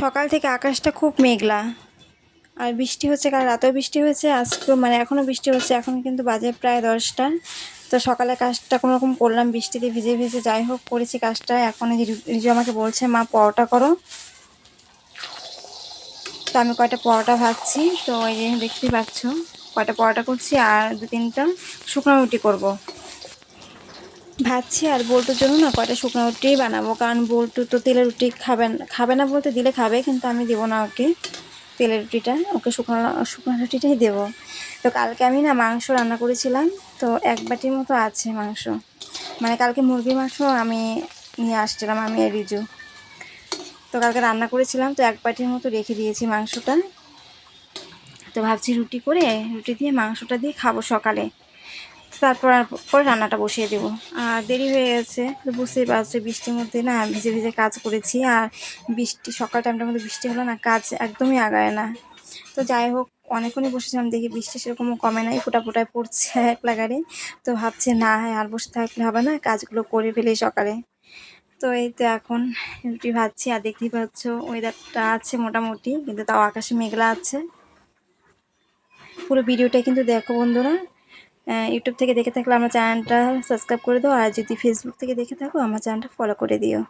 সকাল থেকে আকাশটা খুব মেঘলা। আর বৃষ্টি হচ্ছে, কাল রাতেও বৃষ্টি হয়েছে আজকে মানে এখনও বৃষ্টি হচ্ছে, এখন কিন্তু বাজে প্রায় দশটা। তো সকালে কাজটা কোনো রকম করলাম, বৃষ্টিতে ভিজে ভিজে যাই হোক করেছি কাজটা। এখন রিজু আমাকে বলছে, মা, পরোটা করো। তো আমি কয়টা পরোটা ভাজছি, তো ওই যে দেখতেই পাচ্ছ, কয়টা পরোটা করছি, আর দু তিনটা শুকনো রুটি করব। ভাজছি আর বল্টুর জন্য না কয়টা শুকনো রুটি বানাবো, কারণ বোলটু তো তেলের রুটি খাবে না। খাবে না বলতে দিলে খাবে, কিন্তু আমি দেবো না ওকে তেলের রুটিটা, ওকে শুকনো শুকনো রুটিটাই দেবো। তো কালকে আমি না মাংস রান্না করেছিলাম, তো এক বাটির মতো আছে মাংস। মানে কালকে মুরগির মাংস আমি নিয়ে আসছিলাম, আমি আর রিজু। তো কালকে রান্না করেছিলাম, তো এক বাটির মতো রেখে দিয়েছি মাংসটা। তো ভাবছি রুটি করে, রুটি দিয়ে মাংসটা দিয়ে খাব সকালে। তারপর পরে রান্নাটা বসিয়ে দেবো। আর দেরি হয়ে গেছে তো বুঝতেই পারছ বৃষ্টির মধ্যে না ভিজে ভিজে কাজ করেছি। আর বৃষ্টি, সকাল টাইমটার মধ্যে বৃষ্টি হলো না কাজ একদমই আগায় না। তো যাই হোক, অনেকক্ষণই বসেছিলাম, দেখি বৃষ্টি সেরকমও কমে নাই, ফোটা ফোটায় পড়ছে এক লাগারে। তো ভাবছি না, হয়, আর বসে থাকলে হবে না, কাজগুলো করে ফেলি সকালে। তো এই তো এখন রুটি ভাজছি, আর দেখতেই পাচ্ছ ওয়েদারটা আছে মোটামুটি, কিন্তু তাও আকাশে মেঘলা আছে। পুরো ভিডিওটা কিন্তু দেখো বন্ধুরা ইউটিউব থেকে দেখে থাকলে আমার চ্যানেলটা সাবস্ক্রাইব করে দিও। আর যদি ফেসবুক থেকে দেখে থাকো, আমার চ্যানেলটা ফলো করে দিও।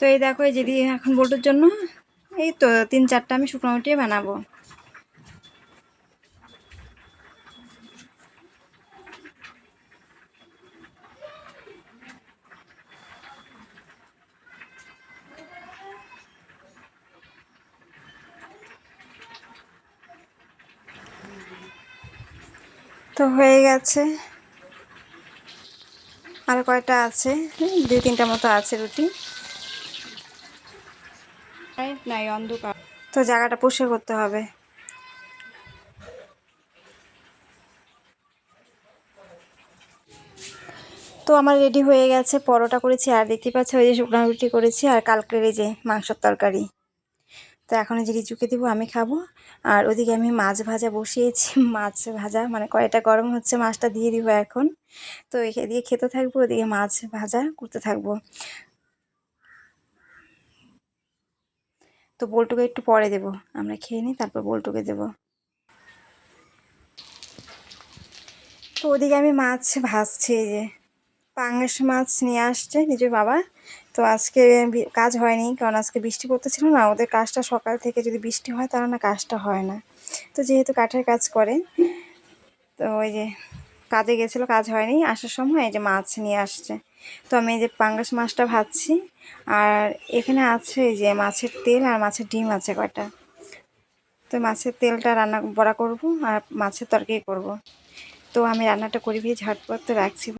তো এই দেখো, এই যদি এখন বল্টুর জন্য এই তো তিন চারটা আমি শুকনো রুটি বানাবো। তো হয়ে গেছে। আর কয়টা আছে? দুই তিনটা মতো আছে রুটি। নাই অন্ধকার। তো জায়গাটা পরিষ্কার করতে হবে। তো আমার রেডি হয়ে গেছে, পরোটা করেছি, আর দেখতে পাচ্ছি ওই যে শুকনো রুটি করেছি, আর কালকের এই যে মাংসর তরকারি। তো এখন যে রিচুকে দেবো, আমি খাব, আর ওদিকে আমি মাছ ভাজা বসিয়েছি, মাছ ভাজা মানে কয়টা গরম হচ্ছে, মাছটা দিয়ে দিব এখন। তো এদিকে খেতে থাকব, ওদিকে মাছ ভাজা করতে থাকব। তো বল্টুকে একটু পরে দেব। আমরা খেয়ে নিই, তারপর বল্টুকে দেব। তো ওদিকে আমি মাছ ভাজছি, এই যে পাঙ্গাস মাছ নিয়ে আসছে নিজের বাবা। তো আজকে কাজ হয়নি, কারণ আজকে বৃষ্টি পড়তেছিল না ওদের কাজটা সকাল থেকে যদি বৃষ্টি হয় তাহলে না কাজটা হয় না। তো যেহেতু কাঠের কাজ করে, তো ওই যে কাজে গেছিল, কাজ হয়নি, আসার সময় এই যে মাছ নিয়ে আসছে। তো আমি এই যে পাঙ্গাস মাছটা ভাজছি, আর এখানে আছে যে মাছের তেল আর মাছের ডিম আছে কয়টা। তো মাছের তেলটা রান্না বড়া করব আর মাছের তরকারি করব। তো আমি রান্নাটা করি ভেজ ঝটপট তো রাখছি।